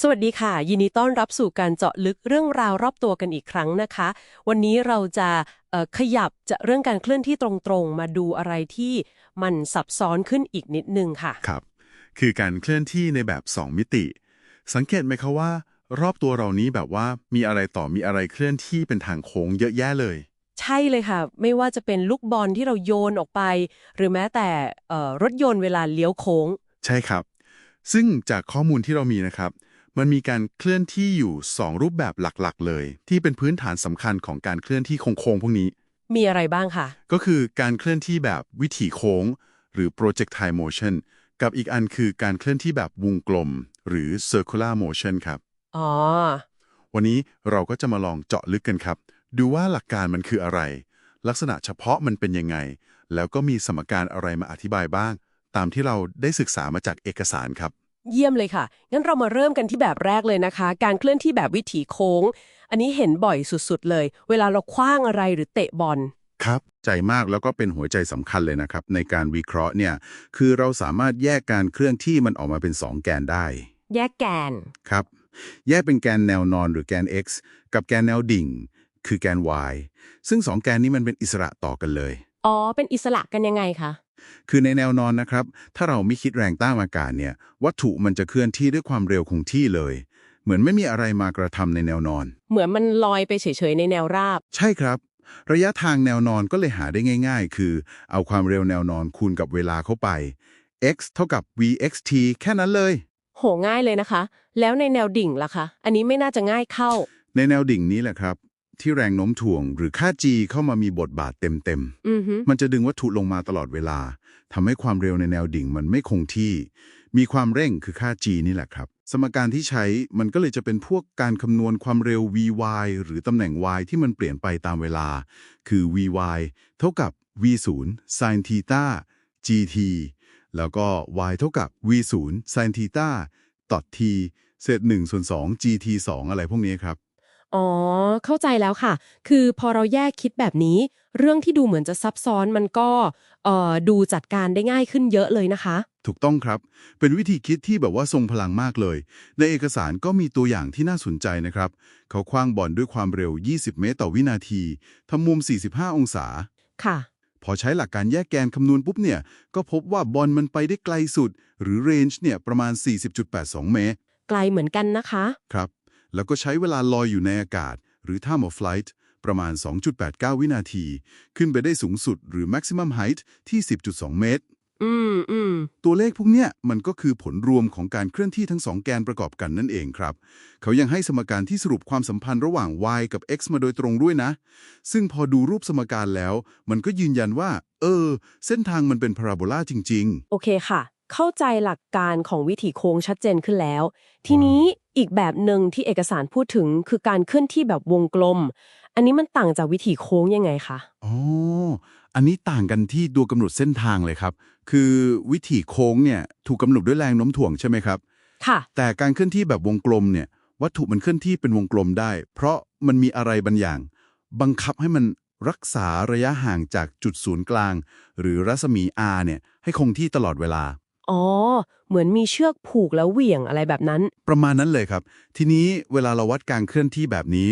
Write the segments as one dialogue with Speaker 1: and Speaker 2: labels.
Speaker 1: สวัสดีค่ะ ยินดีต้อนรับสู่การเจาะลึกเรื่องราวรอบตัวกันอีกครั้งนะคะ วันนี้เราจะเอ่อขยับจะเรื่องการเคลื่อนที่ตรงๆ มาดูอะไรที่มันซับซ้อนขึ้นอีกนิดนึงค่ะ
Speaker 2: ครับ คือการเคลื่อนที่ในแบบ 2 มิติ สังเกตไหมคะว่า รอบตัวเรานี้แบบว่ามีอะไรต่อมีอะไรเคลื่อนที่เป็นทางโค้งเยอะแยะเลย
Speaker 1: ใช่เลยค่ะ ไม่ว่าจะเป็นลูกบอลที่เราโยนออกไป หรือแม้แต่เอ่อรถยนต์เวลาเลี้ยวโค้ง
Speaker 2: ใช่ครับ ซึ่งจากข้อมูลที่เรามีนะครับ มันมีการเคลื่อนที่อยู่ 2 รูปแบบหลักๆ เลย ที่เป็นพื้นฐานสำคัญของการเคลื่อนที่โค้งๆพวกนี้
Speaker 1: มีอะไรบ้างค่ะ
Speaker 2: ก็คือการเคลื่อนที่แบบวิถีโค้ง หรือ projectile motion กับอีกอันคือการเคลื่อนที่แบบวงกลม หรือ circular motion ครับ
Speaker 1: อ๋อ
Speaker 2: วันนี้เราก็จะมาลองเจาะลึกกันครับ ดูว่าหลักการมันคืออะไร ลักษณะเฉพาะมันเป็นยังไง แล้วก็มีสมการอะไรมาอธิบายบ้าง ตามที่เราได้ศึกษามาจากเอกสารครับ
Speaker 1: เยี่ยมเลยค่ะ งั้นเรามาเริ่มกันที่แบบแรกเลยนะคะ การเคลื่อนที่แบบวิถีโค้ง อันนี้เห็นบ่อยสุดๆเลย เวลาเราคว้างอะไรหรือเตะบอล
Speaker 3: ครับใจมากแล้วก็เป็นหัวใจสำคัญเลยนะครับ ในการวิเคราะห์เนี่ย คือเราสามารถแยกการเคลื่อนที่มันออกมาเป็น 2 แกนได้
Speaker 1: แยกแกน
Speaker 3: ครับ แยกเป็นแกนแนวนอนหรือแกน x กับแกนแนวดิ่ง คือแกน y ซึ่ง2แกนนี้มันเป็นอิสระต่อกันเลย
Speaker 1: อ๋อ เป็นอิสระกันยังไงคะ
Speaker 3: คือในแนวนอนนะครับ ถ้าเราไม่คิดแรงต้านอากาศเนี่ย วัตถุมันจะเคลื่อนที่ด้วยความเร็วคงที่เลย เหมือนไม่มีอะไรมากระทำในแนวนอน
Speaker 1: เหมือนมันลอยไปเฉยๆในแนวราบ
Speaker 3: ใช่ครับ ระยะทางแนวนอนก็เลยหาได้ง่าย ๆ คือ เอาความเร็วแนวนอนคูณกับเวลาเข้าไป x เท่ากับ vxt แค่นั้นเลย
Speaker 1: โหง่ายเลยนะคะ แล้วในแนวดิ่งล่ะคะ อันนี้ไม่น่าจะง่ายเข้า
Speaker 3: ในแนวดิ่งนี้แหละครับ ที่แรงโน้มถ่วง หรือค่า g เข้ามามีบทบาทเต็ม
Speaker 1: อือฮึ
Speaker 3: ๆมันจะดึงวัตถุลงมาตลอดเวลาทำให้ความเร็วในแนวดิ่งมันไม่คงที่ มีความเร่งคือค่า g นี่แหละครับ สมการที่ใช้มันก็เลยจะเป็นพวกการคำนวณความเร็ว vy หรือตำแหน่ง y ที่มันเปลี่ยนไปตามเวลา คือ vy เท่ากับ v0 sin theta gt แล้วก็ y เท่ากับ v0 sin theta ตอด t เศษ1ส่วน2 gt 2 อะไรพวกนี้ครับ
Speaker 1: อ๋อ เข้าใจแล้วค่ะ คือพอเราแยกคิดแบบนี้ เรื่องที่ดูเหมือนจะซับซ้อนมันก็เอ่อดูจัดการได้ง่ายขึ้นเยอะเลยนะคะ
Speaker 3: ถูกต้องครับ เป็นวิธีคิดที่แบบว่าทรงพลังมากเลย ในเอกสารก็มีตัวอย่างที่น่าสนใจนะครับ เขาคว้างบอลด้วยความเร็ว 20 เมตรต่อวินาทีทำมุม 45 องศา
Speaker 1: ค่ะ
Speaker 3: พอใช้หลักการแยกแกนคำนวณปุ๊บเนี่ย ก็พบว่าบอลมันไปได้ไกลสุด หรือเรนจ์เนี่ยประมาณ 40.82 เมตร
Speaker 1: ไกลเหมือนกันนะคะ
Speaker 3: ครับ แล้วก็ใช้เวลาลอยอยู่ในอากาศ หรือ time of flight ประมาณ 2.89 วินาที ขึ้นไปได้สูงสุดหรือ maximum height ที่ 10.2 เมตร
Speaker 1: อืมอืม
Speaker 3: ตัวเลขพวกเนี้ยมันก็คือผลรวมของการเคลื่อนที่ทั้งสองแกนประกอบกันนั่นเองครับ เขายังให้สมการที่สรุปความสัมพันธ์ระหว่าง y กับ x มาโดยตรงด้วยนะ ซึ่งพอดูรูปสมการแล้ว มันก็ยืนยันว่า เออ เส้นทางมันเป็นพาราโบลาจริง
Speaker 1: โอเคค่ะ เข้าใจหลักการของวิถีโค้งชัดเจนขึ้นแล้ว ทีนี้อีกแบบหนึ่งที่เอกสารพูดถึงคือการเคลื่อนที่แบบวงกลม อันนี้มันต่างจากวิถีโค้งยังไงคะ
Speaker 3: ๆอ๋ออันนี้ต่างกันที่ตัวกำหนดเส้นทางเลยครับ คือวิถีโค้งเนี่ยถูกกำหนดด้วยแรงโน้มถ่วงใช่ไหมครับ
Speaker 1: ค่ะ
Speaker 3: แต่การเคลื่อนที่แบบวงกลมเนี่ยวัตถุมันเคลื่อนที่เป็นวงกลมได้ เพราะมันมีอะไรบางอย่าง บังคับให้มันรักษาระยะห่างจากจุดศูนย์กลาง หรือรัศมี r เนี่ยให้คงที่ตลอดเวลา
Speaker 1: อ๋อ เหมือนมีเชือกผูกแล้วเหวี่ยงอะไรแบบนั้น
Speaker 3: ประมาณนั้นเลยครับ ทีนี้เวลาเราวัดการเคลื่อนที่แบบนี้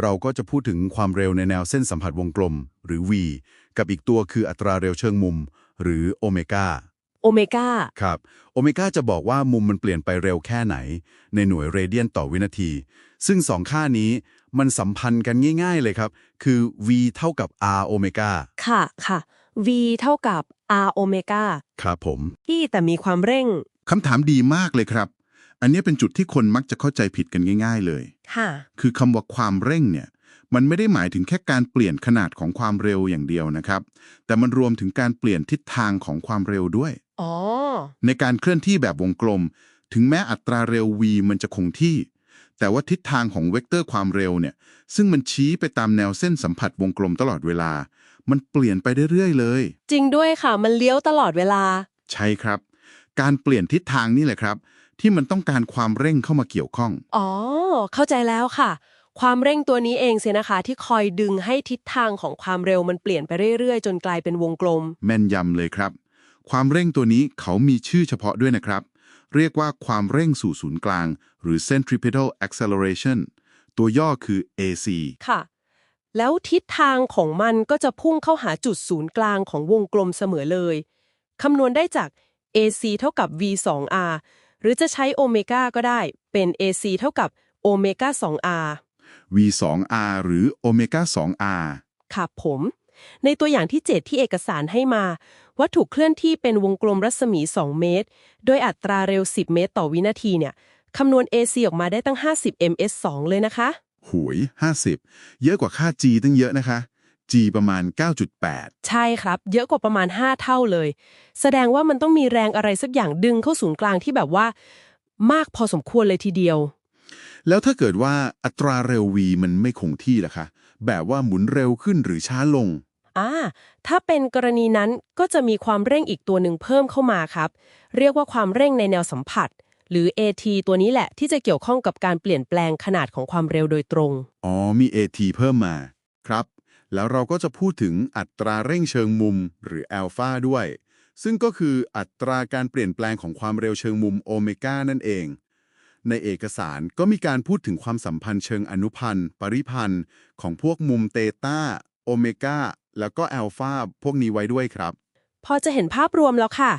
Speaker 3: เราก็จะพูดถึงความเร็วในแนวเส้นสัมผัสวงกลม หรือ v กับอีกตัวคืออัตราเร็วเชิงมุม หรือโอเมก้า
Speaker 1: โอเมก้า
Speaker 3: ครับโอเมก้าจะบอกว่ามุมมันเปลี่ยนไปเร็วแค่ไหน ในหน่วยเรเดียนต่อวินาที ซึ่งสองค่านี้มันสัมพันธ์กันง่าย ๆเลยครับ คือ v เท่ากับ r โอเมก้า
Speaker 1: ค่ะค่ะ v เท่ากับ r โอเมก้า
Speaker 3: ครับผม
Speaker 1: ที่แต่มีความเร่ง
Speaker 4: คำถามดีมากเลยครับ อันนี้เป็นจุดที่คนมักจะเข้าใจผิดกันง่าย ๆ เลย
Speaker 1: ค่ะ
Speaker 4: คือคำว่าความเร่งเนี่ย มันไม่ได้หมายถึงแค่การเปลี่ยนขนาดของความเร็วอย่างเดียวนะครับ แต่มันรวมถึงการเปลี่ยนทิศทางของความเร็วด้วย
Speaker 1: อ๋อ
Speaker 4: ในการเคลื่อนที่แบบวงกลม ถึงแม้อัตราเร็ว v มันจะคงที่ แต่ว่าทิศทางของเวกเตอร์ความเร็วเนี่ย ซึ่งมันชี้ไปตามแนวเส้นสัมผัสวงกลมตลอดเวลา มันเปลี่ยนไปเรื่อยๆเลย
Speaker 1: จริงด้วยค่ะ มันเลี้ยวตลอดเวลา
Speaker 4: ใช่ครับ การเปลี่ยนทิศทางนี่แหละครับ ที่มันต้องการความเร่งเข้ามาเกี่ยวข้อง
Speaker 1: อ๋อ เข้าใจแล้วค่ะ ความเร่งตัวนี้เองเสียนะคะ ที่คอยดึงให้ทิศทางของความเร็วมันเปลี่ยนไปเรื่อยๆ จนกลายเป็นวงกลม
Speaker 4: แม่นยำเลยครับ ความเร่งตัวนี้เขามีชื่อเฉพาะด้วยนะครับ
Speaker 3: เรียกว่าความเร่งสู่ศูนย์กลาง หรือ centripetal acceleration ตัวย่อคือ AC
Speaker 1: ค่ะ แล้วทิศทางของมันก็จะพุ่งเข้าหาจุดศูนย์กลางของวงกลมเสมอเลย คำนวณได้จาก AC เท่ากับ V 2 R หรือจะใช้โอเมก้าก็ได้ เป็น AC เท่ากับโอเมก้า 2 R
Speaker 3: V2R หรือ Omega 2R
Speaker 1: ค่ะผม ในตัวอย่างที่ 7 ที่เอกสารให้มา วัตถุเคลื่อนที่เป็นวงกลมรัศมี 2 เมตร โดยอัตราเร็ว 10 เมตร ต่อวินาทีเนี่ย คำนวณ AC ออกมาได้ตั้ง 50 ms 2 เลยนะคะ
Speaker 3: หวย 50 เยอะกว่าค่า G ตั้งเยอะนะคะ G ประมาณ 9.8
Speaker 1: ใช่ครับ เยอะกว่าประมาณ 5 เท่าเลย แสดงว่ามันต้องมีแรงอะไรสักอย่างดึงเข้าศูนย์กลางที่แบบว่า มากพอสมควรเลยทีเดียว
Speaker 3: แล้วถ้าเกิดว่าอัตราเร็ว v มันไม่คงที่ล่ะคะ แบบว่าหมุนเร็วขึ้นหรือช้าลง
Speaker 1: อ่า ถ้าเป็นกรณีนั้นก็จะมีความเร่งอีกตัวหนึ่งเพิ่มเข้ามาครับ เรียกว่าความเร่งในแนวสัมผัส หรือ AT ตัวนี้แหละที่จะเกี่ยวข้องกับการเปลี่ยนแปลงขนาดของความเร็วโดยตรง
Speaker 3: อ๋อ มี AT เพิ่มมา ครับ แล้วเราก็จะพูดถึงอัตราเร่งเชิงมุมหรืออัลฟาด้วย ซึ่งก็คืออัตราการเปลี่ยนแปลงของความเร็วเชิงมุมโอเมก้านั่นเอง ในเอกสารก็มีการพูดถึงความสัมพันธ์เชิงอนุพันธ์ ปริพันธ์ของพวกมุมเตต้าโอเมก้าแล้วก็อัลฟาพวกนี้ไว้ด้วยครับ
Speaker 1: พอจะเห็นภาพรวมแล้วค่ะ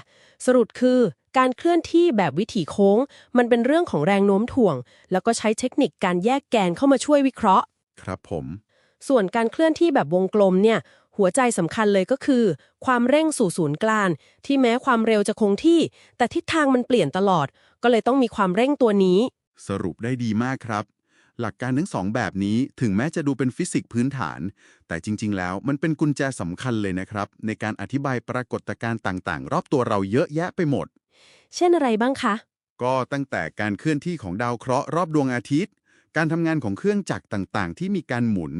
Speaker 1: สรุปคือ การเคลื่อนที่แบบวิถีโค้ง มันเป็นเรื่องของแรงโน้มถ่วง แล้วก็ใช้เทคนิคการแยกแกนเข้ามาช่วยวิเคราะห์
Speaker 3: ครับผม
Speaker 1: ส่วนการเคลื่อนที่แบบวงกลมเนี่ย หัวใจสำคัญเลยก็คือ ความเร่งสู่ศูนย์กลางที่แม้ความเร็วจะคงที่ แต่ทิศทางมันเปลี่ยนตลอด ก็เลยต้องมีความเร่งตัวนี้
Speaker 3: สรุปได้ดีมากครับ หลักการทั้งสองแบบนี้ถึงแม้จะดูเป็นฟิสิกส์พื้นฐาน แต่จริง ๆ แล้วมันเป็นกุญแจสำคัญเลยนะครับ ในการอธิบายปรากฏการณ์ต่างๆ รอบตัวเราเยอะแยะไปหมด
Speaker 1: เช่นอะไรบ้างคะ
Speaker 3: ก็ตั้งแต่การเคลื่อนที่ของดาวเคราะห์รอบดวงอาทิตย์ การทำงานของเครื่องจักรต่างๆ ที่มีการหมุน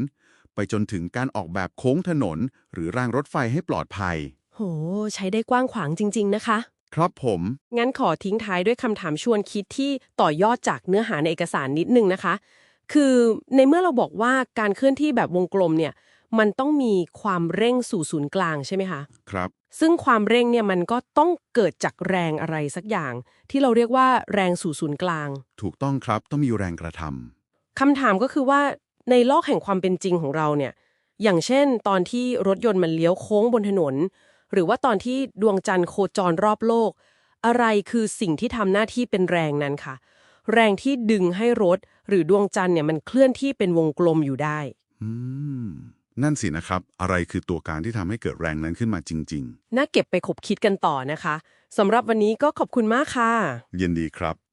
Speaker 3: ไปจนถึงการออกแบบโค้งถนน หรือรางรถไฟให้ปลอดภัย
Speaker 1: โห ใช้ได้กว้างขวางจริง ๆ นะคะ
Speaker 3: ครับผม
Speaker 1: งั้นขอทิ้งท้ายด้วยคำถามชวนคิดที่ต่อยอดจากเนื้อหาในเอกสารนิดนึงนะคะ คือในเมื่อเราบอกว่าการเคลื่อนที่แบบวงกลมเนี่ย มันต้องมีความเร่งสู่ศูนย์กลางใช่ไหมคะ
Speaker 3: ครับ
Speaker 1: ซึ่งความเร่งเนี่ยมันก็ต้องเกิดจากแรงอะไรสักอย่าง ที่เราเรียกว่าแรงสู่ศูนย์กลาง
Speaker 3: ถูกต้องครับต้องมีแรงกระทำ
Speaker 1: คำถามก็คือว่าในโลกแห่งความเป็นจริงของเราเนี่ย อย่างเช่น ตอนที่รถยนต์มันเลี้ยวโค้งบนถนน หรือว่าตอนที่ดวงจันทร์โคจรรอบโลก อะไรคือสิ่งที่ทำหน้าที่เป็นแรงนั้นค่ะแรงที่ดึงให้รถหรือดวงจันทร์เนี่ยมันเคลื่อนที่เป็นวงกลมอยู่ได้
Speaker 3: อืม นั่นสินะครับ อะไรคือตัวการที่ทำให้เกิดแรงนั้นขึ้นมาจริง
Speaker 1: น่าเก็บไปขบคิดกันต่อนะคะสำหรับวันนี้ก็ขอบคุณมากค่ะ
Speaker 3: ๆยินดีครับ